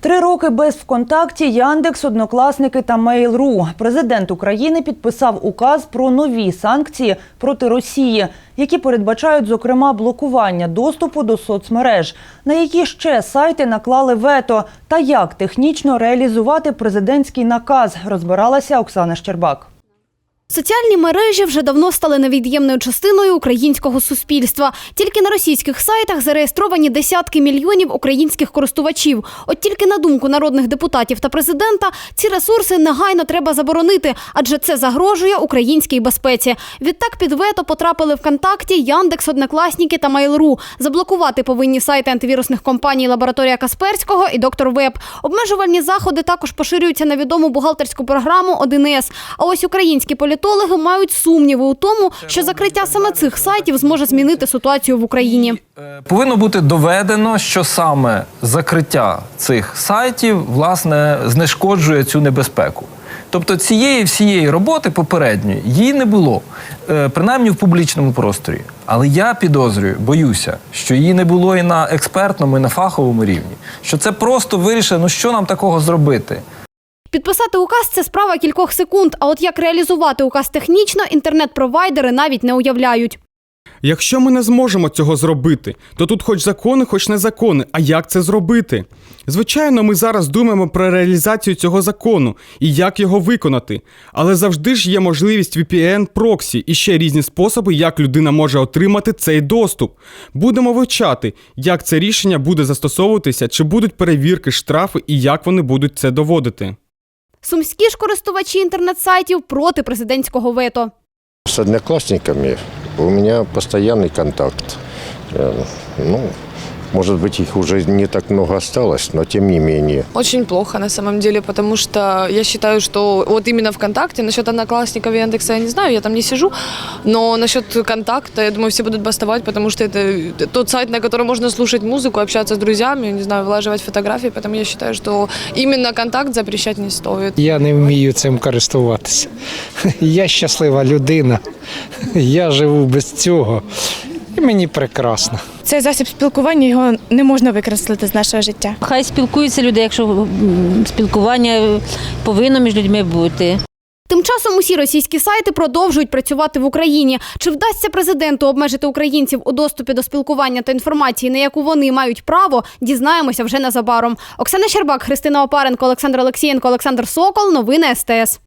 Три роки без ВКонтакті, Яндекс, Однокласники та Mail.ru. Президент України підписав указ про нові санкції проти Росії, які передбачають, зокрема, блокування доступу до соцмереж. На які ще сайти наклали вето та як технічно реалізувати президентський наказ, розбиралася Оксана Щербак. Соціальні мережі вже давно стали невід'ємною частиною українського суспільства. Тільки на російських сайтах зареєстровані десятки мільйонів українських користувачів. От тільки на думку народних депутатів та президента, ці ресурси негайно треба заборонити, адже це загрожує українській безпеці. Відтак під вето потрапили ВКонтакті, Яндекс, Однокласники та Mail.ru. Заблокувати повинні сайти антивірусних компаній Лабораторія Касперського і Доктор Веб. Обмежувальні заходи також поширюються на відому бухгалтерську програму 1С. А ось українські політологи мають сумніви у тому, що закриття саме цих сайтів зможе змінити ситуацію в Україні. Повинно бути доведено, що саме закриття цих сайтів власне знешкоджує цю небезпеку. Тобто цієї всієї роботи попередньої її не було, е, принаймні в публічному просторі. Але я підозрюю, боюся, що її не було і на експертному, і на фаховому рівні. Що це просто вирішили, ну що нам такого зробити? Підписати указ це справа кількох секунд. А от як реалізувати указ технічно, інтернет-провайдери навіть не уявляють. Якщо ми не зможемо цього зробити, то тут хоч закони, хоч не закони. А як це зробити? Звичайно, ми зараз думаємо про реалізацію цього закону і як його виконати. Але завжди ж є можливість VPN, проксі і ще різні способи, як людина може отримати цей доступ. Будемо вивчати, як це рішення буде застосовуватися, чи будуть перевірки, штрафи і як вони будуть це доводити. Сумські ж користувачі інтернет-сайтів проти президентського вето. З однокласниками у мене постійний контакт. Э, Ну, может быть, их уже не так много осталось, но тем не менее. Очень плохо на самом деле, потому что я считаю, что вот именно ВКонтакте, насчет Одноклассников и Яндекса я не знаю, я там не сижу, но насчет Контакта, я думаю, все будут бастовать, потому что это тот сайт, на котором можно слушать музыку, общаться с друзьями, не знаю, влаживать фотографии, поэтому я считаю, что именно Контакт запрещать не стоит. Я не вмію цим користуватися. Я щаслива людина. Я живу без цього. І мені прекрасно. Цей засіб спілкування його не можна викреслити з нашого життя. Хай спілкуються люди, якщо спілкування повинно між людьми бути. Тим часом усі російські сайти продовжують працювати в Україні. Чи вдасться президенту обмежити українців у доступі до спілкування та інформації, на яку вони мають право, дізнаємося вже незабаром. Оксана Щербак, Христина Опаренко, Олександр Олексієнко, Олександр Сокол. Новини СТС.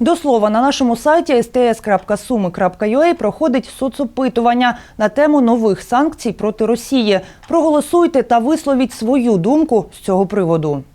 До слова, на нашому сайті sts.sumi.ua проходить соцопитування на тему нових санкцій проти Росії. Проголосуйте та висловіть свою думку з цього приводу.